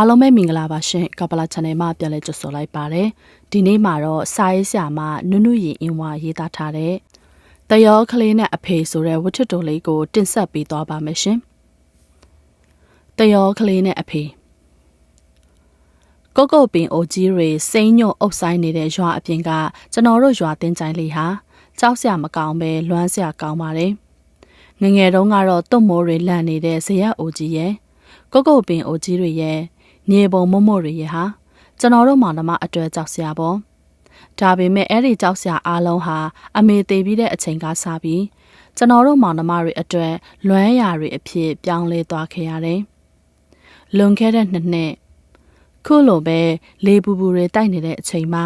အားလုံးပဲမင်္ဂလာပါရှင်ကပလာ channel မှာပြန်လဲကြိုဆိုလိုက်ပါတယ်ဒီနေ့မှာတော့စာရေးဆရာမနုနုရင်အင်းဝါရေးသားထားတဲ့တယောကလေးနဲ့အဖေဆိုတဲ့ဝတ္ထုတိုလေးကို တင်ဆက်ပေးသွားပါမယ်ရှင်တယောကလေးနဲ့အဖေကုတ်ကုတ်ပင်အိုကြီးတွေစိမ့်ညွန့်အုပ်ဆိုင်နေတဲ့ရွာအပြင်ကကျွန်တော်တို့ရွာတင်ကြိုင်လေးဟာကြောက်စရာမကောင်းပဲလွမ်းစရာကောင်းပါတယ်ငငယ်တုန်းကတော့တုတ်မိုးတွေလန့်နေတဲ့ဇရက်အိုကြီးရဲ့ကုတ်ကုတ်ပင်အိုကြီးတွေရဲ့ မြေပုံမမို့တွေရဲ့ဟာကျွန်တော်တို့မောင်နှမအတွေ့ကြောက်စရာပေါ့ဒါပေမဲ့အဲ့ဒီကြောက်စရာအားလုံးဟာအမေသေးပြီးတဲ့အချိန်ကစပြီးကျွန်တော်တို့မောင်နှမတွေအတွေ့လွမ်းရာတွေအဖြစ်ပြောင်းလဲသွားခဲ့ရတယ်လွန်ခဲ့တဲ့နှစ်နှစ်ခုလိုပဲလေပူပူတွေတိုက်နေတဲ့အချိန်မှာ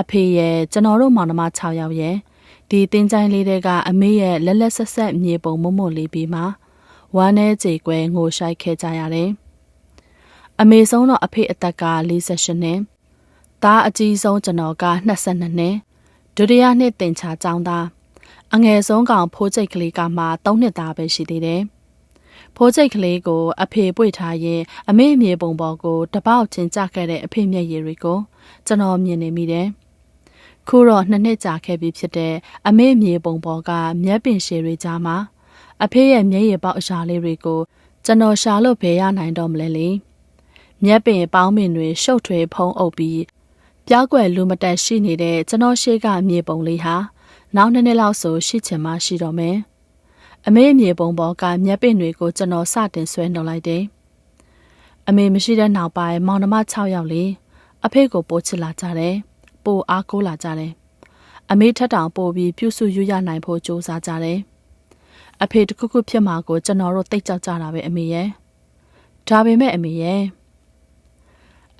အဖေရဲ့ကျွန်တော်တို့မောင်နှမ6ယောက်ရဲ့ဒီတင်းချိုင်းလေးတွေကအမေရဲ့လက်လက်ဆက်ဆက်မြေပုံမမို့လေးပြီးမှဝမ်းနဲ့ကြေကွဲငိုရှိုက်ခဲ့ကြရတယ်။ အမေဆုံးတော့အဖေအသက်က48နှစ်၊သားအကြီးဆုံးကျွန်တော်က22နှစ်၊ဒုတိယနှစ်တင်ချာကျောင်းသားအငယ်ဆုံးကောင်ဖိုးချိတ်ကလေးကမှ3နှစ်သားပဲရှိသေးတယ်။ဖိုးချိတ်ကလေးကိုအဖေပွေထားရင်အမေမြေပုံပေါ်ကိုတပေါက်ချင်းကြခဲ့တဲ့အဖေမျက်ရည်တွေကိုကျွန်တော်မြင်နေမိတယ်။ခုတော့နှစ်နှစ်ကြာခဲ့ပြီဖြစ်တဲ့အမေမြေပုံပေါ်ကမျက်ပင်ရှည်တွေကြားမှာအဖေရဲ့မျက်ရည်ပေါက်အရာလေးတွေကိုကျွန်တော်ရှာလို့ဘယ်ရနိုင်တော့မလဲလေ မျက်ပင်ပေါင်းပင်တွေရှုပ်ထွေးဖုံးအုပ်ပြီးပြောက်ွယ်လူမတက်ရှိနေတဲ့ကျွန်တော်ရှေ့ကမြေပုံလေးဟာနောက်နှစ်နှစ်လောက်ဆိုရှိချင်မှရှိတော့မယ်အမေမြေပုံပေါ်ကမျက်ပင်တွေကိုကျွန်တော်စတင်ဆွဲနှုတ်လိုက်တယ်အမေမရှိတဲ့နောက်ပိုင်းမောင်နှမ6ယောက်လေးအဖေကိုပို့ချလာကြတယ်ပို့အားကိုးလာကြတယ်အမေထက်တောင်ပို့ပြီးပြုစုရွရနိုင်ဖို့ကြိုးစားကြတယ်အဖေတခုခုဖြစ်မှာကိုကျွန်တော်တို့သိကြောက်ကြတာပဲအမေရဲ့ဒါပေမဲ့အမေရဲ့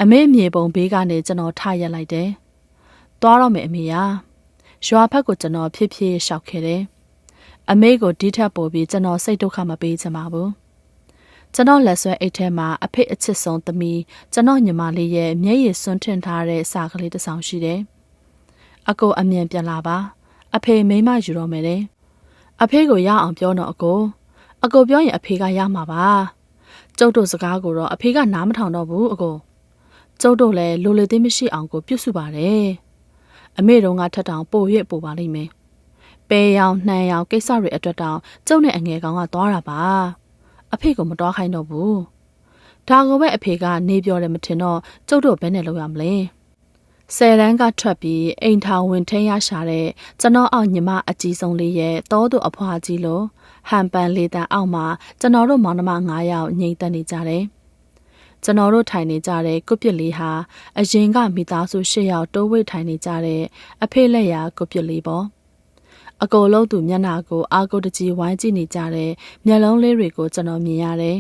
အမေမြေပုံဘေးကနေကျွန်တော်ထရက်လိုက်တယ်သွားတော့မယ်အမေရာရွာဖက်ကိုကျွန်တော်ဖြစ်ဖြစ်ရှောက်ခဲ့တယ်အမေကိုဒီထက်ပိုပြီးကျွန်တော်စိတ်ဒုက္ခမပေးချင်ပါဘူးကျွန်တော်လက်ဆွဲအိတ်ထဲမှာအဖေအချစ်ဆုံးသမီးကျွန်တော်ညီမလေးရဲ့မျက်ရည်စွန်းထင်ထားတဲ့စာကလေးတစ်ဆောင်ရှိတယ်အကိုအမြန်ပြန်လာပါအဖေမိမယူတော့မယ်တဲ့အဖေကိုရအောင်ပြောတော့အကိုအကိုပြောရင်အဖေကရမှာပါကျုပ်တို့စကားကိုတော့အဖေကနားမထောင်တော့ဘူးအကို ကျုပ်တို့လည်းလိုလေသေးမရှိအောင်ကိုပြုစုပါတယ်အမေတို့ကထက်တောင်ပို့ရပို့ပါလိမ့်မယ်ပဲရောင်နှမ်းရောင်ကိစ္စတွေအတွက်တောင်ကျုပ်နဲ့အငယ်ကောင်ကသွားတာပါအဖေကမတော်ခိုင်းတော့ဘူးဒါကိုပဲအဖေကနေပြောတယ်မထင်တော့ကျုပ်တို့ဘယ်နဲ့လုပ်ရမလဲဆယ်တန်းကထွက်ပြီးအိမ်ထောင်ဝင်ထင်းရရှာတဲ့ကျွန်တော်အောင်ညီမအကြီးဆုံးလေးရဲ့တောသူအဖွားကြီးလိုဟန်ပန်လေးတန်းအောက်မှာကျွန်တော်တို့မောင်နှမ9ယောက်ငြိမ်သက်နေကြတယ်။ ကျွန်တော်တို့ထိုင်နေကြတဲ့ကုပစ်လေးဟာအရင်ကမိသားစု၈ယောက်တိုးဝိတ်ထိုင်နေကြတဲ့အဖေလက်ရာကုပစ်လေးပေါ့။အကိုလုံးသူမျက်နှာကိုအာကိုတကြီးဝိုင်းကြည့်နေကြတဲ့မျက်လုံးလေးတွေကိုကျွန်တော်မြင်ရတယ်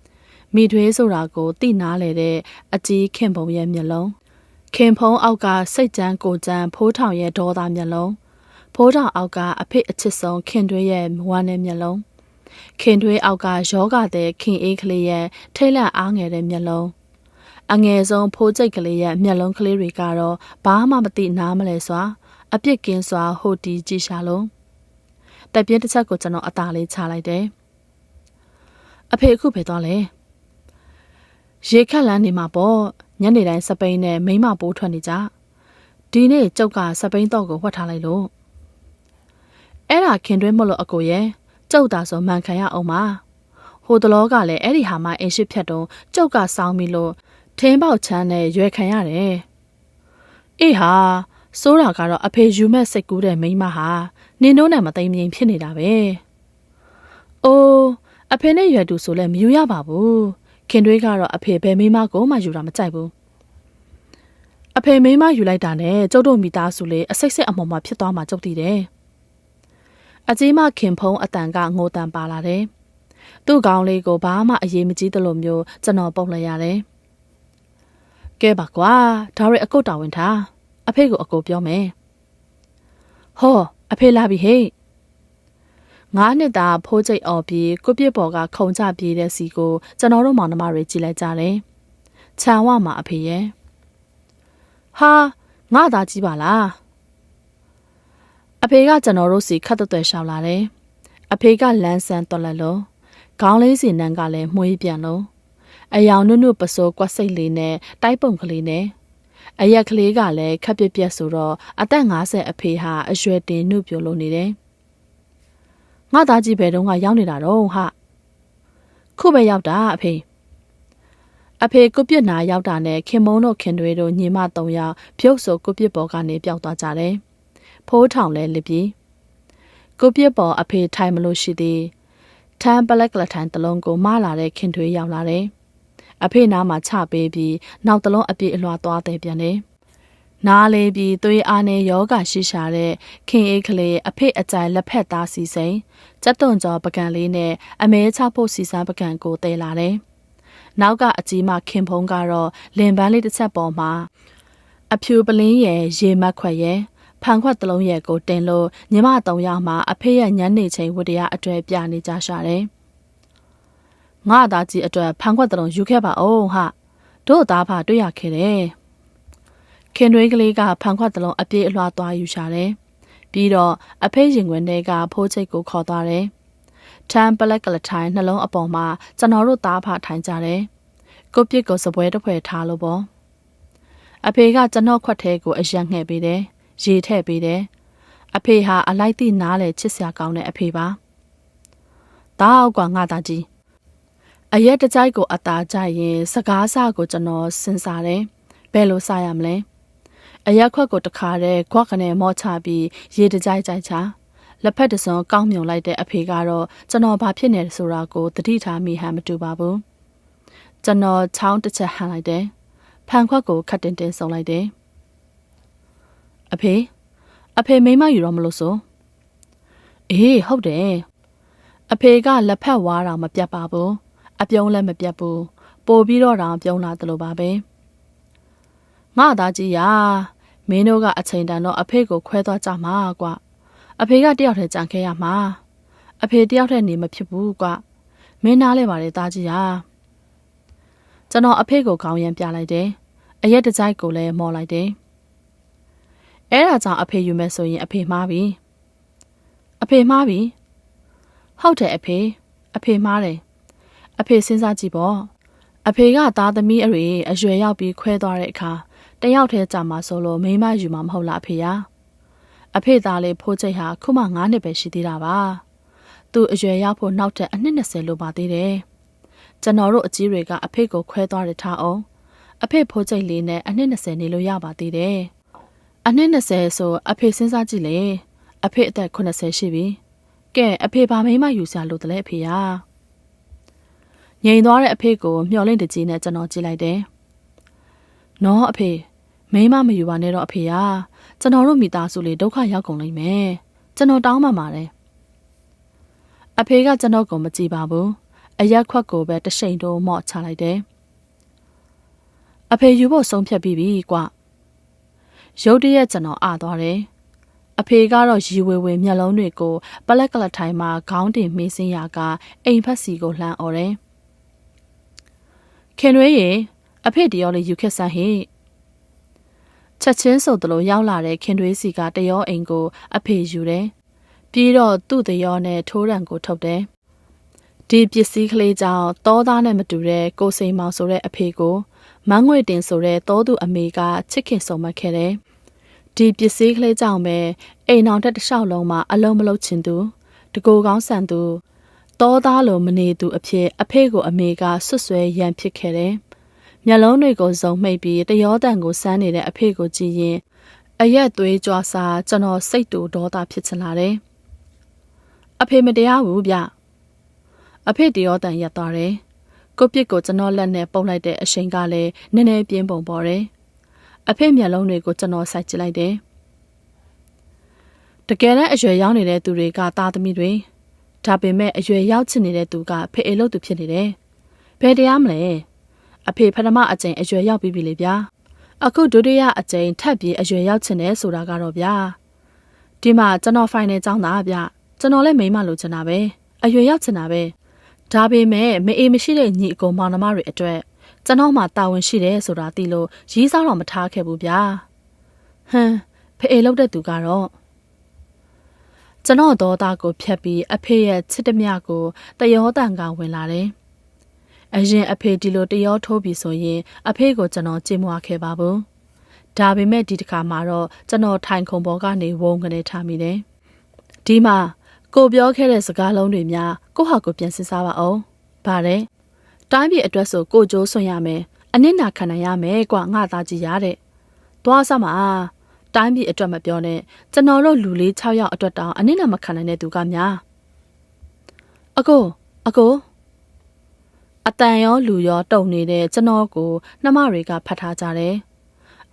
။မိထွေးဆိုတာကိုသိနာလေတဲ့အကြီးခင်ပုံရဲ့မျက်လုံးခင်ဖုံးအောက်ကစိတ်ကြမ်းကိုကြမ်းဖိုးထောင်ရဲ့ဒေါသမျက်လုံးဖိုးထောင်အောက်ကအဖေအချစ်ဆုံးခင်တွဲရဲ့ဝမ်းနဲ့မျက်လုံး ခင်တွဲအောက်ကယောဂတဲ့ခင်အေးကလေးရဲ့ထိတ်လန့်အားငယ်တဲ့မျက်လုံးအငယ်ဆုံးဖိုးကျိတ်ကလေးရဲ့မျက်လုံးကလေးတွေကတော့ဘာမှမသိနားမလဲစွာအပြစ်ကင်းစွာဟိုတီကြည့်ရှာလုံးတက်ပြင်းတစ်ချက်ကိုကျွန်တော်အသာလေးချလိုက်တယ်အဖေအခုပဲသွားလဲရေခက်လန်းနေမှာပေါ့ညနေတိုင်းစပိန်နဲ့မိမပိုးထွက်နေကြဒီနေ့ကျုပ်ကစပိန်တော့ကိုဝှက်ထားလိုက်လို့အဲ့ဒါခင်တွဲမလို့အကိုရဲ့ ကျုပ်သာဆိုမှန်ခံရအောင်ပါဟိုတလောကလည်းအဲ့ဒီဟာမှအင်ရှိဖြတ်တုံးကျုပ်ကစောင်းပြီလို့ထင်းပေါက်ချမ်းနဲ့ရွယ်ခံရတယ်အေးဟာစိုးတာကတော့အဖေယူမဲ့စိတ်ကူးတဲ့မိန်းမဟာနင်းတို့နဲ့မသိမငြိမ်ဖြစ်နေတာပဲအိုးအဖေနဲ့ရွယ်တူဆိုလဲမယူရပါဘူးခင်တွေးကတော့အဖေဘယ်မိမကိုမှယူတာမကြိုက်ဘူးအဖေမိမယူလိုက်တာနဲ့ကျုပ်တို့မိသားစုလေးအစိတ်စိတ်အမော်မှာဖြစ်သွားမှကျုပ်တည်တယ် အကြီးမခင်ဖုံးအတန်ကငိုတန်ပါလာတယ်သူ့ကောင်းလေးကိုဘာမှအရေးမကြီးသလိုမျိုးကျွန်တော်ပုတ်လိုက်ရတယ်ကဲပါကွာဒါရီအကုတ်တာဝန်ထားအဖေကိုအကိုပြောမယ်ဟောအဖေလာပြီဟေ့ငါးနှစ်သားဖိုးကျိတ်အော်ပြီးကိုပြစ်ပေါ်ကခုံချပြေးတဲ့စီကိုကျွန်တော်တို့မောင်နှမတွေကြည့်လိုက်ကြတယ်။ခြံဝမှာအဖေရဲ့ဟာငါသားကြီးပါလား အဖေကကျွန်တော်တို့စီခတ်သွဲ့ရှောက်လာတယ်။အဖေကလန်းဆန်းတော်လက်လို့ခေါင်းလေးစီနန်းကလည်းမှုေးပြန်လို့အယောင်နုနုပစိုးကွက်စိတ်လေးနဲ့တိုက်ပုံကလေးနဲ့အရက်ကလေးကလည်းခက်ပြက်ပြက်ဆိုတော့အသက်50အဖေဟာအရွယ်တင်နှုတ်ပြလို့နေတယ်ငါသားကြီးဘယ်တော့မှရောက်နေတာတော့ဟာခုပဲရောက်တာအဖေအဖေကုပြစ်နာရောက်တာနဲ့ခင်မုံတို့ခင်တွေတို့ညီမ၃ယောက်ဖြုတ်ဆိုကုပြစ်ပေါ်ကနေပျောက်သွားကြတယ် ဖိုးထောင်လဲလစ်ပြီးကုပြစ်ပေါ်အဖေထိုင်မလို့ရှိသည်ထမ်းပလက်ကလထိုင်တလုံးကိုမလာတဲ့ခင်တွေရောက်လာတယ်အဖေနားမှာချပေးပြီးနောက်တလုံးအပြည့်အလွှာသွားတယ်ပြန်တယ်နားလေးပြီးသွေးအားနဲ့ယောဂရှိရှာတဲ့ခင်အေးကလေးအဖေအကြိုင်လက်ဖက်သားစီစိန်စက်သွန်ကျော်ပကံလေးနဲ့အမဲချဖို့စီစမ်းပကံကိုတဲလာတယ်။နောက်ကအကြီးမခင်ဖုံးကတော့လင်ပန်းလေးတစ်ချက်ပေါ်မှာအဖြူပလင်းရဲ့ရေမက်ခွက်ရဲ့ ဖန်ခွက်တလုံးရဲ့ကိုတင်လို့ညီမသုံးယောက်မှအဖေရဲ့ညနေချိန်ဝတ္တရားအတွေ့ပြနေကြရှာတယ်။ငါသားကြီးအတွက်ဖန်ခွက်တလုံးယူခဲ့ပါအောင်ဟာတို့သားဖတွေ့ရခဲ့တယ်။ခင်တွေကလေးကဖန်ခွက်တလုံးအပြေးအလွှာသွားယူရှာတယ်။ပြီးတော့အဖေရင်ခွင်တွေကဖိုးချိတ်ကိုခေါ်သွားတယ်။ထမ်းပလက်ကလထိုင်နှလုံးအပေါ်မှာကျွန်တော်တို့သားဖထိုင်ကြတယ်။ကိုပြစ်ကိုစပွဲတစ်ဖွဲထားလို့ပေါ့။အဖေကကျွန်တော်ခွက်ထဲကိုအရက်ငှဲ့ပေးတယ်။ ရေထည့်ပေးတယ်။အဖေဟာအလိုက်တိနားလေချစ်စရာကောင်းတဲ့အဖေပါ။တားအောက်ကငါသားကြီးအရက်တကြိုက်ကိုအသာကြရင် စကားစကိုကျွန်တော်စဉ်းစားတယ်။ဘယ်လိုစရမလဲ။အရက်ခွက်ကိုတခါတည်းခွက်ကနေမော့ချပြီးရေတကြိုက်ကြိုက်ချလက်ဖက်တစုံကောင်းမြုံလိုက်တဲ့အဖေကတော့ကျွန်တော်ဘာဖြစ်နေလဲဆိုတာကိုတတိထားမိဟန်မတူပါဘူးကျွန်တော်ချောင်းတစ်ချက်ဟန်လိုက်တယ်ဖန်ခွက်ကိုခတ်တင်တင်ဆုံလိုက်တယ် အဖေအဖေမိမယူတော့မလို့ဆိုအေးဟုတ်တယ်အဖေကလက်ဖက်ဝါးတာမပြတ်ပါဘူးအပြုံးလည်းမပြတ်ဘူးပို့ပြီးတော့တောင်ပြုံးလာတယ်လို့ပါပဲငါသားကြီးရာမင်းတို့ကအချိန်တန်တော့အဖေကိုခွဲသွားကြမှာကွာအဖေကတယောက်တည်းကြံခဲ့ရမှာအဖေတယောက်တည်းနေမဖြစ်ဘူးကွာမင်းနားလဲပါလေသားကြီးရာကျွန်တော်အဖေကိုခေါင်းရမ်းပြလိုက်တယ်အရက်တကြိုက်ကိုလည်းမော်လိုက်တယ် အဲ့ဒါကြောင့်အဖေယူမယ်ဆိုရင်အဖေမှားပြီအဖေမှားပြီဟုတ်တယ်အဖေအဖေမှားတယ်အဖေစဉ်းစားကြည့်ပေါ့အဖေကသားသမီးအရွယ်အရွယ်ရောက်ပြီးခွဲသွားတဲ့အခါတယောက်တည်းကြာမှာဆိုလို့မိမယူမှာမဟုတ်လားအဖေယာအဖေသားလေးဖိုးချိတ်ဟာခုမှ9နှစ်ပဲရှိသေးတာပါသူအရွယ်ရောက်ဖို့နောက်ထပ်အနှစ်20လိုပါသေးတယ်ကျွန်တော်တို့အကြီးတွေကအဖေကိုခွဲသွားတဲ့ထားအောင်အဖေဖိုးချိတ်လေးနဲ့အနှစ်20နေလို့ရပါသေးတယ် အနှစ်20ဆိုအဖေစဉ်းစားကြည့်လေအဖေအသက်80ရှိပြီကဲအဖေဘာမိမယူစရာလိုတယ်လဲအဖေယာငြိမ်သွားတဲ့အဖေကိုမျှော်လင့်တကြီးနဲ့ကျွန်တော်ကြည့်လိုက်တယ်နော်အဖေမိမမယူပါနဲ့တော့အဖေရာကျွန်တော်တို့မိသားစုလေးဒုက္ခရောက်ကုန်လိမ့်မယ်ကျွန်တော်တောင်းပန်ပါတယ်အဖေကကျွန်တော်ကိုမကြည့်ပါဘူးအရက်ခွက်ကိုပဲတရှိန်တိုးမော့ချလိုက်တယ်အဖေယူဖို့ဆုံးဖြတ်ပြီးပြီကွ ရုတ်တရက်ကျွန်တော်အသွားတယ်အဖေကတော့ရီဝေဝေမျက်လုံးတွေကိုပလက်ကလထိုင်မှာခေါင်းတင်မေးစင်းရာကအိမ်ဖက်စီကိုလှမ်းអော်တယ်ခင်ရွေးရေအဖေတရောလေးယူခက်ဆန်းဟိချက်ချင်းဆိုသလိုရောက်လာတဲ့ခင်တွေးစီကတရောအိမ်ကို အဖေယူတယ်။ပြီးတော့သူ့တရောနဲ့ထိုးရန်ကိုထုတ်တယ်။ဒီပစ္စည်းကလေးကြောင့်တောသားနဲ့မတူတဲ့ကိုစိန်မောင်ဆိုတဲ့အဖေကိုမန်းငွေတင်ဆိုတဲ့တောသူအမေကချစ်ခင်ဆုံးမခဲ့တယ်။ ဒီပစ္စည်းကလေးကြောင့်ပဲအိမ်အောင်တက်တစ်လျှောက်လုံးမှာအလုံးမလုံးချင်သူတကိုကောင်းဆန်သူတောသားလိုမနေသူအဖြစ်အဖေကိုအမေကဆွတ်ဆွဲရန်ဖြစ်ခဲ့တယ်။မျက်လုံးတွေကိုစုံမှိတ်ပြီးတရောတန်ကိုစမ်းနေတဲ့အဖေကိုကြည့်ရင်အရက်သွေးကြွားစားကျွန်တော်စိတ်တူဒေါသဖြစ်ချင်လာတယ်။အဖေမတရားဘူးဗျ။အဖေတရောတန်ရက်သွားတယ်။ကိုပြစ်ကိုကျွန်တော်လက်နဲ့ပုတ်လိုက်တဲ့အချိန်ကလည်းနည်းနည်းပြင်းပုံပေါ်တယ်။ အဖေမျက်လုံးတွေကိုကျွန်တော်စိုက်ကြည့်လိုက်တယ်။တကယ်တမ်းအရွယ်ရောက်နေတဲ့သူတွေကသားသမီးတွေဒါပေမဲ့အရွယ်ရောက်ချင်နေတဲ့သူကဖေအေလို့သူဖြစ်နေတယ်။ဘယ်တရားမလဲ။အဖေပထမအကြိမ်အရွယ်ရောက်ပြီးပြီလေဗျာအခုဒုတိယအကြိမ်ထပ်ပြီးအရွယ်ရောက်ချင်တယ်ဆိုတာကတော့ဗျာဒီမှာကျွန်တော်ဖိုင်နယ်ចောင်းသားဗျကျွန်တော်လည်းမိမလိုချင်တာပဲအရွယ်ရောက်ချင်တာပဲဒါပေမဲ့မအေးမရှိတဲ့ညီအကိုမောင်နှမတွေအတွက် ကျွန်တော်မှတာဝန်ရှိတယ်ဆိုတာသိလို့ရီးစားတော့မထားခဲ့ဘူးဗျာဟမ်ဖေအေလောက်တဲ့သူကတော့ကျွန်တော်ဒေါသကိုဖြတ်ပြီးအဖေရဲ့ချစ်တမျှကိုတယောတန်ကဝင်လာတယ်အရင်အဖေဒီလိုတရောထိုးပြီဆိုရင် အဖေကိုကျွန်တော်ကြင်မွားခဲ့ပါဘူးဒါပေမဲ့ဒီတစ်ခါမှာတော့ကျွန်တော်ထိုင်ခုံပေါ်ကနေဝုန်းကနေထားမိတယ်ဒီမှာကိုပြောခဲ့တဲ့စကားလုံးတွေများကိုဟာကိုပြန်စစ်စားပါအောင်ဗါတယ် တိုင်းပြည်အတွက်ဆိုကိုကြိုးဆွံရမယ်အနစ်နာခံနိုင်ရမယ်ကွာငါသားကြီးရတဲ့သွားစမှာတိုင်းပြည်အတွက်မပြောနဲ့ကျွန်တော်တို့လူလေး6ယောက်အတွက်တောင်အနစ်နာမခံနိုင်တဲ့သူကများအကိုအကိုအတန်ရောလူရောတုံနေတဲ့ကျွန်တော်ကိုနှမတွေကဖတ်ထားကြတယ်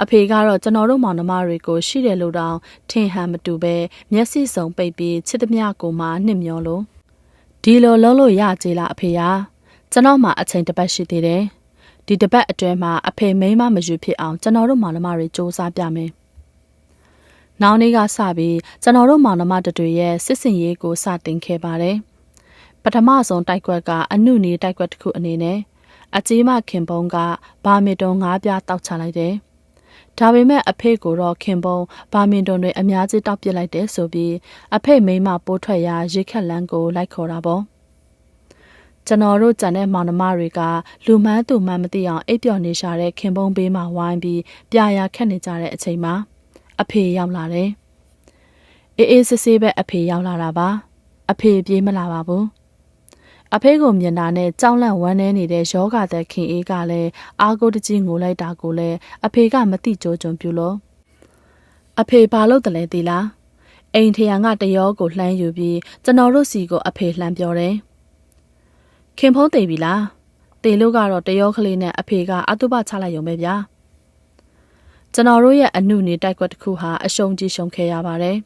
အဖေကတော့ကျွန်တော်တို့မောင်နှမတွေကိုရှိတယ်လို့တောင်ထင်ဟန်မတူပဲမျက်စိစုံပိတ်ပြီးချစ်သမျှကိုမှနှစ်မျောလို့ဒီလိုလုံးလို့ရကြလားအဖေရာ ကျွန်တော်မှအချိန်တစ်ပတ်ရှိသေးတယ်ဒီတစ်ပတ်အတွင်းမှာအဖေမိန်းမမယူဖြစ်အောင်ကျွန်တော်တို့မောင်နှမတွေစ조사ပြမယ်။နောက်နေ့ကစပြီးကျွန်တော်တို့မောင်နှမတတွေရဲ့စစ်စင်ရေးကိုစတင်ခဲ့ပါတယ်။ပထမဆုံးတိုက်ကွက်ကအနုနေတိုက်ကွက်တစ်ခုအနေနဲ့အကြီးမခင်ပုံးကဘာမီတွန်၅ပြားတောက်ချလိုက်တယ်။ဒါပေမဲ့အဖေကိုတော့ခင်ပုံးဘာမင်တွန်တွေအများကြီးတောက်ပစ်လိုက်တယ်ဆိုပြီးအဖေမိန်းမပိုးထွက်ရာရေခက်လန်းကိုလိုက်ခေါ်တာပေါ့။ ကျွန်တော်တို့ကြံတဲ့မောင်နှမတွေကလူမှန်းသူမှန်းမသိအောင်အိပ်ပျော်နေရှာတဲ့ခင်ပုံးဘေးမှာဝိုင်းပြီးပြာရာခက်နေကြတဲ့အချိန်မှာအဖေရောက်လာတယ်။အေးအေးဆေးဆေးပဲအဖေရောက်လာတာပါ။အဖေပြေးမလာပါဘူး။အဖေကိုမြင်တာနဲ့ကြောက်လန့်ဝမ်းနည်းနေတဲ့ယောဂတဲ့ခင်အေးကလည်းအာကိုတကြီးငိုလိုက်တာကိုလည်းအဖေကမသိကြိုးကြုံပြုလို့အဖေဘာလို့တလဲသေးလားအိမ်ထရံကတရောကိုလှမ်းယူပြီးကျွန်တော်တို့စီကိုအဖေလှမ်းပြောတယ်။ ခင်ဖုံးသိပြီလားတေလို့ကတော့တရောကလေးနဲ့အဖေကအတုပချလိုက်ရုံပဲဗျာကျွန်တော်တို့ရဲ့အနုနေတိုက်ကွက်တစ်ခုဟာအရှုံးကြီးရှုံခဲ့ရပါတယ်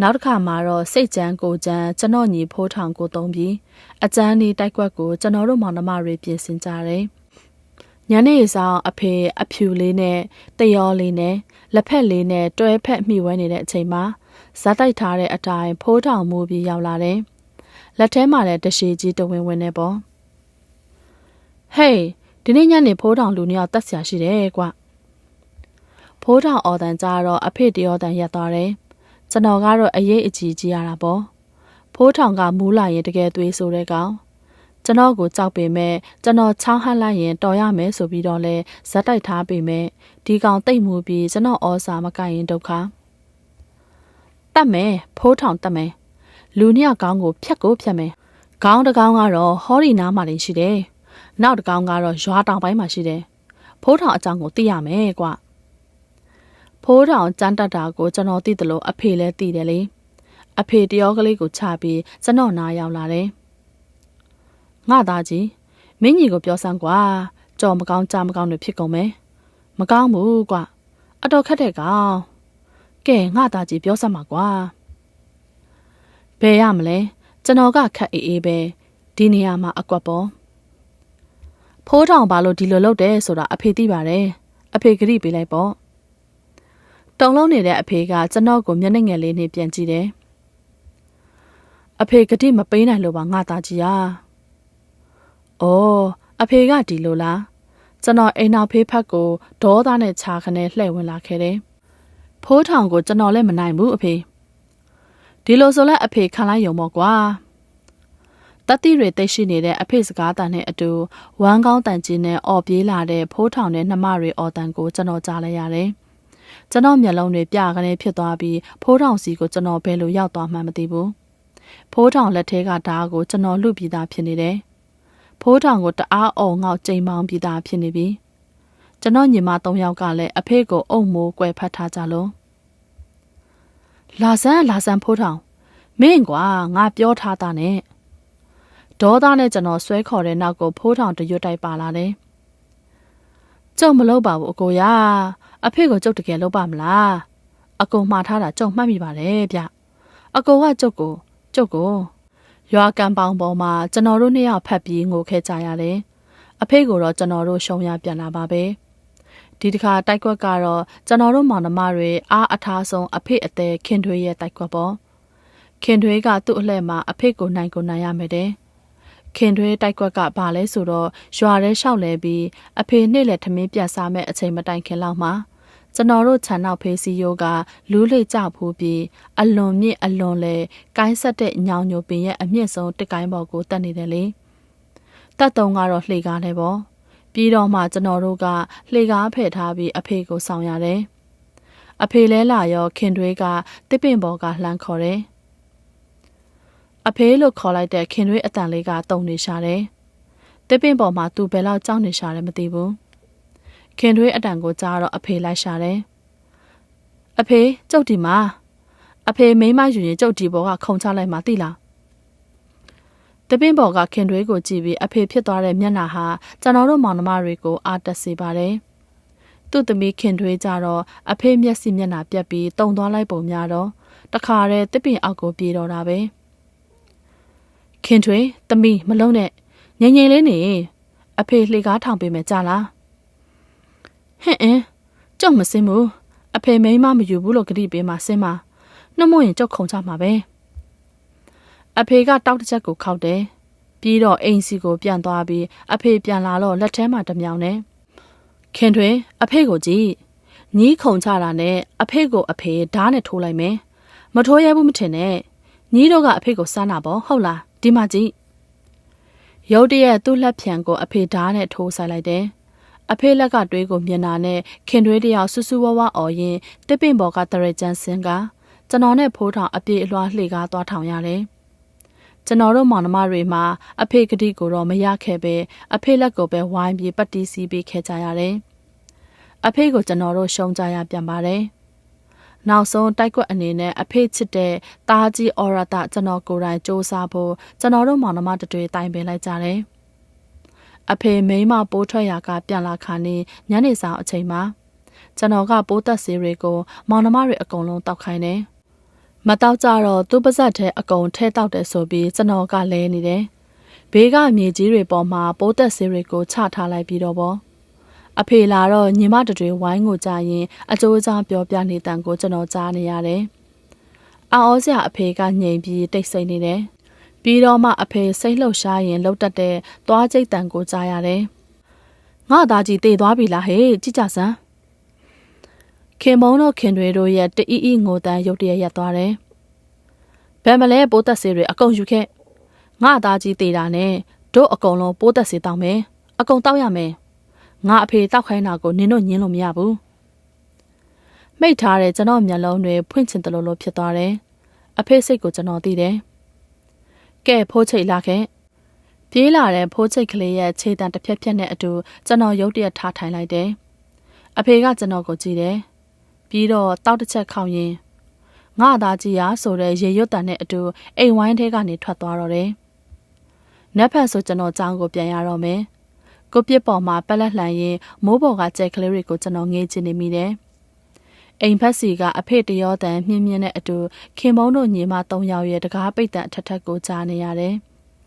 နောက်တစ်ခါမှာတော့စိတ်ကြမ်းကိုကြမ်းကျွန်တော်ညီဖိုးထောင်ကိုသုံးပြီးအကျန်းနေတိုက်ကွက်ကိုကျွန်တော်တို့မောင်နှမတွေပြင်ဆင်ကြတယ်ညနေဆောင်အဖေအဖြူလေးနဲ့တရောလေးနဲ့လက်ဖက်လေးနဲ့တွဲဖက်မိဝဲနေတဲ့အချိန်မှာဇာတ်တိုက်ထားတဲ့အတိုင်းဖိုးထောင်မူပြီးရောက်လာတယ် လက်ထဲမှာလည်းတရှိကြီးတဝင်းဝင်းနဲ့ပေါ့ဟေးဒီနေ့ညနေဖိုးထောင်လူနှစ်ယောက်တက်ဆရာရှိတယ်ကွဖိုးထောင်အော်တန်ကြတော့အဖေတရောတန်ရက်သွားတယ်ကျွန်တော်ကတော့အရေးအကြီးကြီးရတာပေါ့ဖိုးထောင်ကမူးလာရင်တကယ်သွေးဆိုတဲ့ကောင်ကျွန်တော်ကိုကြောက်ပေမဲ့ကျွန်တော်ချောင်းဟန့်လိုက်ရင်တော်ရမယ်ဆိုပြီးတော့လဲဇက်တိုက်ထားပေမဲ့ဒီကောင်တိတ်မှုပြီးကျွန်တော်ဩစာမကရင်ဒုက္ခတတ်မယ်ဖိုးထောင်တတ်မယ် လူနှစ်ယောက်ကောင်းကိုဖြတ်ကိုဖြတ်မယ်။ခေါင်းတစ်ကောင်ကတော့ဟောဒီနားမှာနေရှိတယ်။နောက်တစ်ကောင်ကတော့ရွာတောင်ပိုင်းမှာရှိတယ်။ဖိုးထောင်အကြောင်းကိုသိရမယ်ကွ။ဖိုးထောင်ကြမ်းတက်တာကိုကျွန်တော်သိတယ်လို့အဖေလည်းသိတယ်လေ။အဖေတယောကလေးကိုချပြီးကျွန်တော်နားရောက်လာတယ်။ငါသားကြီးမင်းကြီးကိုပြောစမ်းကွာ။ကြော်မကောင်းကြားမကောင်းတွေဖြစ်ကုန်မယ်။မကောင်းဘူးကွ။အတော်ခက်တဲ့ကောင်။ကဲငါသားကြီးပြောစမ်းပါကွာ။ ဘယ်ရမလဲကျွန်တော်ကခက်အေးအေးပဲဒီနေရာမှာအကွက်ပေါ်ဖိုးထောင်ဘာလို့ဒီလိုလုပ်တယ်ဆိုတာအဖေသိပါတယ်အဖေဂရိပေးလိုက်ပေါ့တုံလုံးနေတဲ့အဖေကကျွန်တော်ကိုမျက်နှာငယ်လေးနဲ့ပြန်ကြည့်တယ်အဖေဂတိမပေးနိုင်လို့ပါငါသားကြီးอ่ะ။အော်အဖေကဒီလိုလားကျွန်တော်အိမ်နောက်ဖေးဖက်ကိုဒေါသနဲ့ခြာခနဲ့လှည့်ဝင်လာခဲ့တယ်။ဖိုးထောင်ကိုကျွန်တော်လည်းမနိုင်ဘူးအဖေ။ ဒီလိုဆိုလဲအဖေခံလိုက်ရုံပေါ့ကွာတတိတွေသိရှိနေတဲ့အဖေစကားတန်နဲ့အတူဝမ်းကောင်းတန်ကြီးနဲ့အော်ပြေးလာတဲ့ဖိုးထောင်တဲ့နှမတွေအော်တန်ကိုကျွန်တော်ကြားလိုက်ရတယ်ကျွန်တော်မျက်လုံးတွေပြကနေဖြစ်သွားပြီးဖိုးထောင်စီကိုကျွန်တော်ဘယ်လိုရောက်သွားမှန်းမသိဘူးဖိုးထောင်လက်ထဲကဓာတ်ကိုကျွန်တော်လူပြီးသားဖြစ်နေတယ်ဖိုးထောင်ကိုတအားအော်ငေါက်ကြိမ်မောင်းပြီးသားဖြစ်နေပြီကျွန်တော်ညီမ၃ယောက်ကလည်းအဖေကိုအုံမိုးကွယ်ဖတ်ထားကြလို့ လာဆန်းလာဆန်းဖိုးထောင်မင်းကွာငါပြောထားတာနဲ့ဒေါသနဲ့ကျွန်တော်ဆွဲခေါ်တဲ့နောက်ကိုဖိုးထောင်တရွတ်တိုက်ပါလာတယ်ကျုံမလုပ်ပါဘူးအကိုရအဖေကိုကျုပ်တကယ်လုပ်ပါမလားအကိုမှားထားတာကျုံမှတ်မိပါတယ်ဗျအကိုကကျုပ်ကိုကျုပ်ကိုရွာကံပေါင်းပေါ်မှာကျွန်တော်တို့နှစ်ယောက်ဖက်ပြီးငိုခဲ့ကြရတယ်အဖေကိုတော့ကျွန်တော်တို့ရှုံရပြန်လာပါပဲ ဒီတစ်ခါတိုက်ကွက်ကတော့ကျွန်တော်တို့မောင်နှမတွေအားအထားဆုံးအဖေအသေးခင်ထွေးရဲ့တိုက်ကွက်ပေါ့ခင်ထွေးကသူ့အလှည့်မှာအဖေကိုနိုင်ကိုနိုင်ရမယ်တဲ့ခင်ထွေးတိုက်ကွက်ကဘာလဲဆိုတော့ရွာထဲလျှောက်လဲပြီးအဖေနှစ်လက်ထမင်းပြတ်စားမဲ့အချိန်မတိုင်ခင်လောက်မှာကျွန်တော်တို့ခြံနောက်ဖေးစီယိုကလူးလိကြဖူးပြီးအလွန်မြင့်အလွန်လဲကိုင်းဆက်တဲ့ညောင်ညိုပင်ရဲ့အမြင့်ဆုံးတစ်ကိုင်းပေါ်ကိုတက်နေတယ်လေ။တတက်တုံကတော့လှေကားနဲ့ပေါ့ ပြီးတော့မှကျွန်တော်တို့ကလှေကားဖယ်ထားပြီးအဖေကိုဆောင်ရတယ်အဖေလဲလာရောခင်တွေကတစ်ပင်ပေါ်ကလှမ်းခေါ်တယ်အဖေလို့ခေါ်လိုက်တဲ့ခင်တွေအတန်လေးကတုံနေရှာတယ်တစ်ပင်ပေါ်မှာသူဘယ်လောက်ကြောက်နေရှာလဲမသိဘူးခင်တွေအတန်ကိုကြားတော့အဖေလိုက်ရှာတယ်အဖေကျုပ်ဒီမှာအဖေမိမယူရင်ကျုပ်ဒီဘောကခုံချလိုက်မှသိလား တပင်းပေါ်ကခင်တွေးကိုကြည့်ပြီးအဖေဖြစ်သွားတဲ့မျက်နှာဟာကျွန်တော်တို့မောင်နှမတွေကိုအားတက်စေပါတယ်။သူ့သမီးခင်တွေးကြတော့အဖေမျက်စိမျက်နှာပြက်ပြီးတုံသွားလိုက်ပုံများတော့တခါတည်းတပင်းအောက်ကိုပြေးတော့တာပဲ။ခင်တွေးသမီးမလုံးနဲ့ငြိမ်ငြိမ်လေးနေအဖေလှေကားထောင်ပေးမယ်ကြလား။ဟင့်အင်းကြောက်မစင်းဘူးအဖေမိန်းမမယူဘူးလို့ကြတိပေးမှစင်းမှာနှမို့ရင်ကြောက်ခုံချမှာပဲ အဖေကတောက်တစ်ချက်ကိုခောက်တယ်ပြီးတော့အိမ်စီကိုပြန်သွားပြီးအဖေပြန်လာတော့လက်ထဲမှာတမြောင်နဲ့ခင်ထွေအဖေကိုကြည့်ညီးခုံချတာနဲ့အဖေကိုအဖေဓားနဲ့ထိုးလိုက်မယ်မထိုးရဘူးမထင်နဲ့ညီးတို့ကအဖေကိုစမ်းတာပေါ့ဟုတ်လားဒီမှာကြည့်ရုတ်တရက်သူ့လက်ဖြံကိုအဖေဓားနဲ့ထိုးဆိုင်လိုက်တယ်အဖေလက်ကတွေးကိုမြင်တာနဲ့ခင်တွေးတယောက်ဆူဆူဝါးဝါအော်ရင်တစ်ပင်ပေါ်ကတရကြန်စင်ကကျွန်တော်နဲ့ဖိုးထောင်အပြေအလွှားလှေကားသွားထောင်ရတယ်။ ကျွန်တော်တို့မောင်နှမတွေမှာအဖေကတိကိုတော့မရခဲ့ပဲအဖေလက်ကိုပဲဝိုင်းပြီးပတ်တီးစီးပေးခဲ့ကြရတယ်။အဖေကိုကျွန်တော်တို့ရှုံးကြရပြန်ပါတယ်။နောက်ဆုံးတိုက်ကွက်အနေနဲ့အဖေချစ်တဲ့တားကြီးအော်ရတာကျွန်တော်ကိုယ်တိုင်စ조사ဖို့ကျွန်တော်တို့မောင်နှမတတွေတိုင်ပင်လိုက်ကြတယ်။အဖေမိန်းမပိုးထွက်ရာကပြန်လာခါနေညနေဆောင်အချိန်မှာကျွန်တော်ကပိုးသက်ဆေးတွေကိုမောင်နှမတွေအကုန်လုံးတောက်ခိုင်းတယ် မတောက်ကြတော့သူ့ပါဇက်ထဲအကုန်ထဲတောက်တယ်ဆိုပြီးကျွန်တော်ကလဲနေတယ်။ဘေးကမြေကြီးတွေပေါ်မှာပိုးသက်ဆေးတွေကိုချထားလိုက်ပြီးတော့ပေါ့။အဖေလာတော့ညီမတွေဝိုင်းကိုကြာရင်အကျိုးအကြောင်းပြောပြနေတန်ကိုကျွန်တော်ကြားနေရတယ်။အော်စရာအဖေကငြိမ်ပြီးတိတ်ဆိတ်နေတယ်။ပြီးတော့မှအဖေစိတ်လှုပ်ရှားရင်လှုပ်တတ်တဲ့သွားကြိတ်တန်ကိုကြားရတယ်။ငါသားကြီးတည်သွားပြီလားဟဲ့ကြည့်ကြစမ်း။ ခင်မုံတို့ခင်တွေတို့ရဲ့တအီအီငိုတန်းရုတ်တရက်ရက်သွားတယ်။ဘယ်မလဲပိုးသက်စေတွေအကုန်ယူခဲ့။ငါသားကြီးတေတာနဲ့တို့အကုန်လုံးပိုးသက်စေတောင်းမယ်။အကုန်တောက်ရမယ်။ငါအဖေတောက်ခိုင်းတာကိုနင်တို့ညင်းလို့မရဘူး။မိတ်ထားတဲ့ကျွန်တော်မျက်လုံးတွေဖွင့်ချင်တယ်လို့လို့ဖြစ်သွားတယ်။အဖေစိတ်ကိုကျွန်တော်သိတယ်။ကဲဖိုးချိတ်လာခဲ့။ပြေးလာတဲ့ဖိုးချိတ်ကလေးရဲ့ခြေတံတစ်ဖြက်ဖြက်နဲ့အတူကျွန်တော်ရုတ်တရက်ထားထိုင်လိုက်တယ်။အဖေကကျွန်တော်ကိုကြည့်တယ်။ ပြီးတော့တောက်တစ်ချက်ခေါင်ရင်ငါသားကြီးရဆိုတဲ့ရေရွတ်တန်နဲ့အတူအိမ်ဝိုင်းထဲကနေထွက်သွားတော့တယ်။နက်ဖက်ဆိုကျွန်တော်ကြောင်းကိုပြန်ရတော့မယ်။ကိုပြစ်ပေါ်မှာပက်လက်လှန်ရင်မိုးပေါ်ကကြိုက်ကလေးတွေကိုကျွန်တော်ငေးချင်နေမိတယ်။အိမ်ဖက်စီကအဖေတရောတန်မြင်းမြင်းနဲ့အတူခင်မုံတို့ညီမ၃ယောက်ရဲ့တကားပိတ်တန်အထက်ထက်ကိုကြားနေရတယ်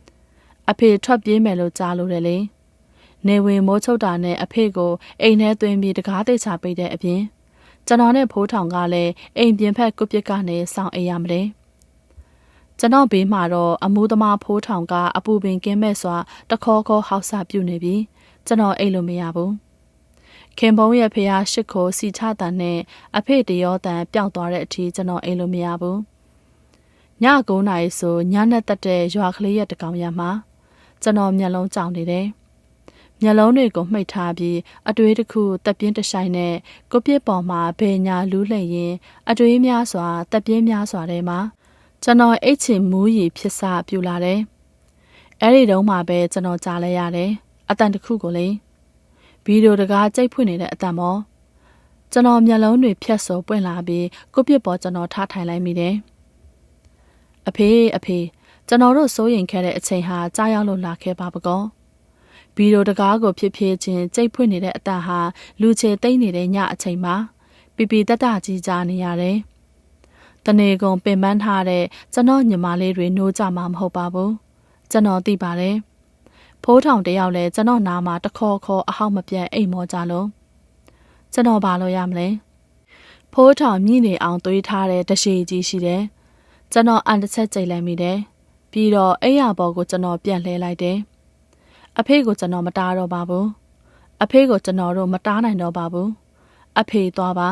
။အဖေထွက်ပြေးမယ်လို့ကြားလို့တယ်လေ။နေဝင်မိုးချုပ်တာနဲ့အဖေကိုအိမ်ထဲသွင်းပြီးတကားသိချပိတ်တဲ့အပြင် ကျွန်တော်နဲ့ဖိုးထောင်ကလည်းအိမ်ပြင်ဖက်ကုပစ်ကနေစောင့်အိမ်ရမလဲကျွန်တော်ဘေးမှာတော့အမိုးသမားဖိုးထောင်ကအပူပင်ကင်းမဲ့စွာတခေါခေါဟောက်ဆပြုနေပြီကျွန်တော်အိတ်လို့မရဘူးခင်ပုံးရဲ့ဖះရှစ်ခိုစီချတန်နဲ့အဖေတရောတန်ပျောက်သွားတဲ့အထိကျွန်တော်အိတ်လို့မရဘူးည9နာရီဆိုညနဲ့တက်တဲ့ရွာကလေးရဲ့တကောင်ရမှာကျွန်တော်မျက်လုံးကြောင်နေတယ် မျက်လုံးတွေကိုမှိတ်ထားပြီးအတွေးတစ်ခုတက်ပြင်းတဆိုင်နဲ့ကိုပြစ်ပေါ်မှာဘယ်ညာလူးလှည့်ရင် အတွေးများစွာတက်ပြင်းများစွာထဲမှာကျွန်တော်အိတ်ချင်မူးရီဖြစ်စာပြူလာတယ်။အဲ့ဒီတုန်းမှပဲကျွန်တော်ကြားလဲရတယ်။အတန်တစ်ခုကိုလေဗီဒီယိုတကားကြိတ်ဖွင့်နေတဲ့အတန်မောကျွန်တော်မျက်လုံးတွေဖြတ်စောပွင့်လာပြီးကိုပြစ်ပေါ်ကျွန်တော်ထားထိုင်လိုက်မိတယ်။အဖေအဖေကျွန်တော်တို့စိုးရင်ခဲ့တဲ့အချိန်ဟာကြားရောက်လို့လာခဲ့ပါပကော။ ဗီဒီယိုတကားကိုဖြစ်ဖြစ်ချင်းကြိတ်ဖွင့်နေတဲ့အတန်ဟာလူချေသိမ့်နေတဲ့ညအချိန်မှာပီပီတက်တာကြီးကြားနေရတယ်။တနေကုန်ပင်ပန်းထားတဲ့ကျွန်တော်ညီမလေးတွေနှိုးကြမှာမဟုတ်ပါဘူး။ကျွန်တော်သိပါတယ်။ဖိုးထောင်တယောက်လဲကျွန်တော်နားမှာတခေါ်ခေါ်အဟောက်မပြတ်အိမ်မောကြလို့ကျွန်တော်ဘာလို့ရမလဲ။ဖိုးထောင်မြင့်နေအောင်သွေးထားတဲ့တရှိကြီးရှိတယ်။ကျွန်တော်အန်တစ်ချက်ကြိတ်လိုက်မိတယ်။ပြီးတော့အိယာဘော်ကိုကျွန်တော်ပြန်လှဲလိုက်တယ်။ အဖေကိုကျွန်တော်မတားတော့ပါဘူးအဖေကိုကျွန်တော်တို့မတားနိုင်တော့ပါဘူးအဖေသွားပါ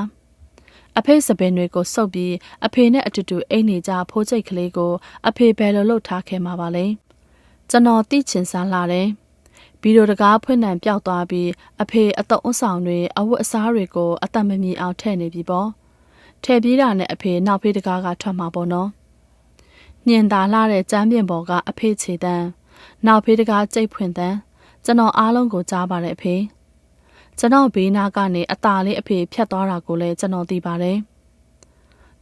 အဖေစပင်တွေကိုစုပ်ပြီးအဖေနဲ့အတူတူအိမ်နေကြဖိုးချိတ်ကလေးကိုအဖေဘယ်လိုလုပ်ထားခဲ့မှာပါလဲကျွန်တော်သိချင်စားလာတယ်ဗီဒီယိုတကားဖွင့်နှံပျောက်သွားပြီးအဖေအတော့အဆောင်တွေအဝတ်အစားတွေကိုအသက်မမီအောင်ထည့်နေပြီပေါ့ထည့်ပြေးတာနဲ့အဖေနောက်ဖေးတကားကထွက်မှာပေါ့နော်ညင်သာလာတဲ့ကျမ်းပြင်ပေါ်ကအဖေခြေတန်း နောက်ဖေးတကားကြိတ်ဖွင့်တန်းကျွန်တော်အားလုံးကိုကြားပါတယ်အဖေကျွန်တော်ဘေးနားကနေအตาလေးအဖေဖြတ်သွားတာကိုလည်းကျွန်တော်သိပါတယ်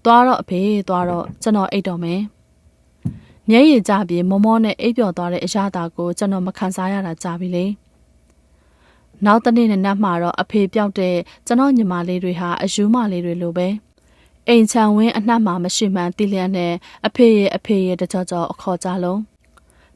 သွားတော့အဖေသွားတော့ကျွန်တော်အိတ်တော်မယ်မျက်ရည်ကျပြီးမောမောနဲ့အိပ်ပျော်သွားတဲ့အရာတာကိုကျွန်တော်မခံစားရတာကြာပြီလေနောက်တနေ့နဲ့နတ်မှာတော့အဖေပြောက်တဲ့ကျွန်တော်ညီမလေးတွေဟာအယူမလေးတွေလိုပဲအိမ်ချံဝင်းအနှံ့မှာမရှိမှန်းသိလျက်နဲ့အဖေရဲ့အဖေရဲ့တကြောကြောအခေါ်ကြလုံး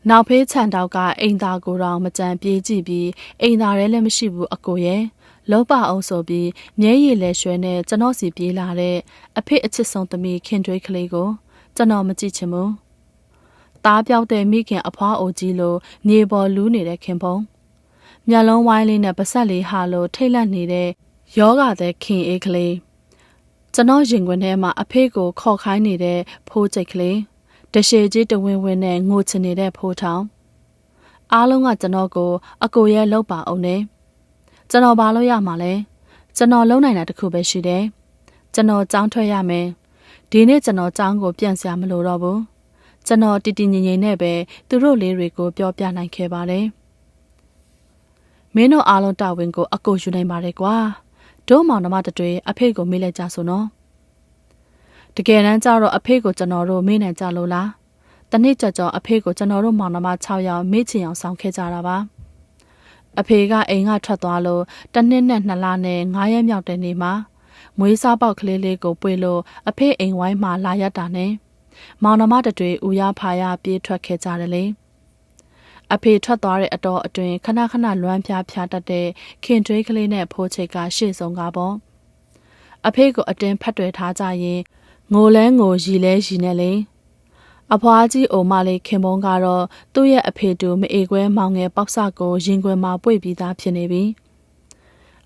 နောက်ဖေးခြံတောက်ကအိမ်သားကိုတော့မကြံပြေးကြည့်ပြီးအိမ်သားရဲလည်းမရှိဘူးအကိုရဲ့လောပအောင်ဆိုပြီးမြဲရည်လဲရွှဲနဲ့ကျွန်တော်စီပြေးလာတဲ့အဖေအချစ်ဆုံးသမီးခင်ထွေးကလေးကိုကျွန်တော်မကြည့်ချင်ဘူး။သားပြောက်တဲ့မိခင်အဖွားအိုကြီးလိုမြေပေါ်လူးနေတဲ့ခင်ဖုံ။မျက်လုံးဝိုင်းလေးနဲ့ပါဆက်လေးဟာလိုထိတ်လန့်နေတဲ့ယောဂတဲ့ခင်အေးကလေး။ကျွန်တော်ရင်ခွင်ထဲမှာအဖေကိုခေါ်ခိုင်းနေတဲ့ဖိုးကျိတ်ကလေး။ တရှည်ကြီးတဝင်းဝင်းနဲ့ငိုချင်နေတဲ့ဖိုးထောင်။အားလုံးကကျွန်တော်ကို အကိုရဲ့လောက်ပါအောင်နဲ့။ကျွန်တော်ဘာလို့ရမှာလဲ။ကျွန်တော်လုံနိုင်တာတခုပဲရှိတယ်။ကျွန်တော်ကြောင်းထွက်ရမယ်။ဒီနေ့ကျွန်တော်ကြောင်းကိုပြန်စရာမလိုတော့ဘူး။ကျွန်တော်တည်တည်ငြိမ်ငြိမ်နဲ့ပဲသူတို့လေးတွေကိုပြောပြနိုင်ခဲ့ပါတယ်။မင်းတို့အားလုံးတာဝန်ကိုအကိုယူနိုင်ပါတယ်ကွာ။တို့မောင်နှမတတွေအဖေကိုမေးလိုက်ကြဆိုနော်။ တကယ်တမ်းကျတော့အဖေကိုကျွန်တော်တို့မေးနိုင်ကြလို့လား။တနေ့ကြကြောအဖေကိုကျွန်တော်တို့မောင်နှမ6ယောက်မေ့ချင်အောင်ဆောင်ခဲ့ကြတာပါ။အဖေကအိမ်ကထွက်သွားလို့တနှစ်နဲ့နှစ်လနဲ့9ရက်မြောက်တဲ့နေ့မှာမွေးစားပေါက်ကလေးလေးကိုပွေလို့အဖေအိမ်ဝိုင်းမှာလာရတာနဲ့မောင်နှမတတွေဦးရဖာရပြေးထွက်ခဲ့ကြတယ်လေအဖေထွက်သွားတဲ့အတော်အတွင်းခဏခဏလွမ်းပြားဖြားတတ်တဲ့ခင်ထွေးကလေးနဲ့ဖိုးချိတ်ကရှေ့ဆုံးကပေါ့အဖေကိုအတင်းဖတ်တွယ်ထားကြရင် ငိုလဲငိုရီလဲရီနဲ့လေအဖွားကြီးအိုမလေးခင်မုံကတော့သူ့ရဲ့အဖေတူမအေခွဲမောင်ငယ်ပေါက်စကိုရင်ခွင်မှာပွေပြီးသားဖြစ်နေပြီ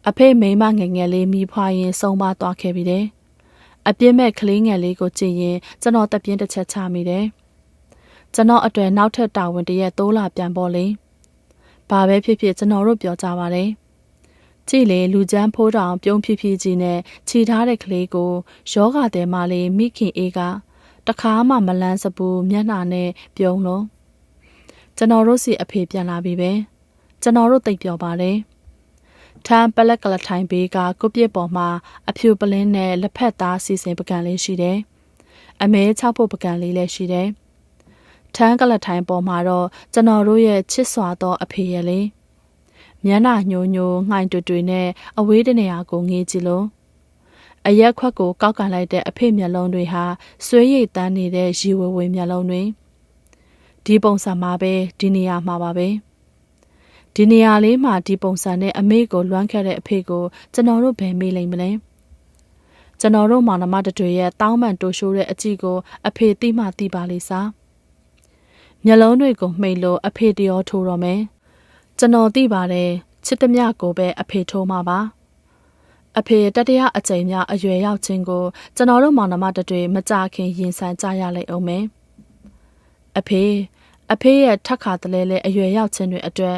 အဖေမိမငယ်ငယ်လေးမိဖွာရင်ဆုံးပါသွားခဲ့ပြီတဲ့အပြစ်မဲ့ကလေးငယ်လေးကိုကြည့်ရင်ကျွန်တော်တပြင်းတစ်ချက်ချမိတယ်ကျွန်တော်အတွေ့နောက်ထပ်တာဝန်တရက်တိုးလာပြန်ပေါ်လေဘာပဲဖြစ်ဖြစ်ကျွန်တော်တို့ပြောကြပါလေ ကြည့်လေလူချမ်းဖိုးတောင်ပြုံးဖြည်းဖြည်းကြီးနဲ့ခြိထားတဲ့ကလေးကိုယောဂတဲ့မလေးမိခင်အေးကတခါမှမလန်းစပူမျက်နှာနဲ့ပြုံးလို့ကျွန်တော်တို့စီအဖေပြန်လာပြီပဲကျွန်တော်တို့တိတ်ပြောပါတယ်ထမ်းပလက်ကလထိုင်ဘေးကကုပြစ်ပေါ်မှာအဖြူပလင်းနဲ့လက်ဖက်သားစီစဉ်ပကံလေးရှိတယ်။အမဲ၆ဖို့ပကံလေးလည်းရှိတယ်။ထမ်းကလထိုင်ပေါ်မှာတော့ကျွန်တော်တို့ရဲ့ချစ်စွာသောအဖေရဲ့လေ။ မျက်နှာညိုညိုငှိုင်တွတွေနဲ့အဝေးတနေရာကိုငေးကြည့်လို့အရက်ခွက်ကိုကောက်ကန်လိုက်တဲ့အဖေမျက်လုံးတွေဟာဆွေးရိတ်တန်းနေတဲ့ရီဝဝေမျက်လုံးတွေဒီပုံစံမှာပဲဒီနေရာမှာပါပဲဒီနေရာလေးမှာဒီပုံစံနဲ့အမေကိုလွမ်းခဲ့တဲ့အဖေကိုကျွန်တော်တို့ဘယ်မေးလိမ့်မလဲကျွန်တော်တို့မောင်နှမတတွေရဲ့တောင်းပန်တိုးရှိုးတဲ့အကြည့်ကိုအဖေသိမှသိပါလိမ့်စားမျက်လုံးတွေကိုမှိတ်လို့အဖေတရောထိုးတော့မယ် ကျွန်တော်သိပါတယ်ချစ်သမျှကိုပဲအဖေထိုးမှာပါအဖေတတရအကြိမ်များအရွယ်ရောက်ခြင်းကိုကျွန်တော်တို့မောင်နှမတတွေမကြခင်ရင်ဆိုင်ကြရလိမ့်အောင်မယ်အဖေအဖေရဲ့ထက်ခါတလဲလဲအရွယ်ရောက်ခြင်းတွေအတွက်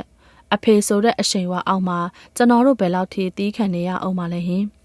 အဖေဆိုတဲ့အရှိန်ဝါအောက်မှာကျွန်တော်တို့ဘယ်လောက်ထိတီးခံနေရအောင်မလဲဟင်။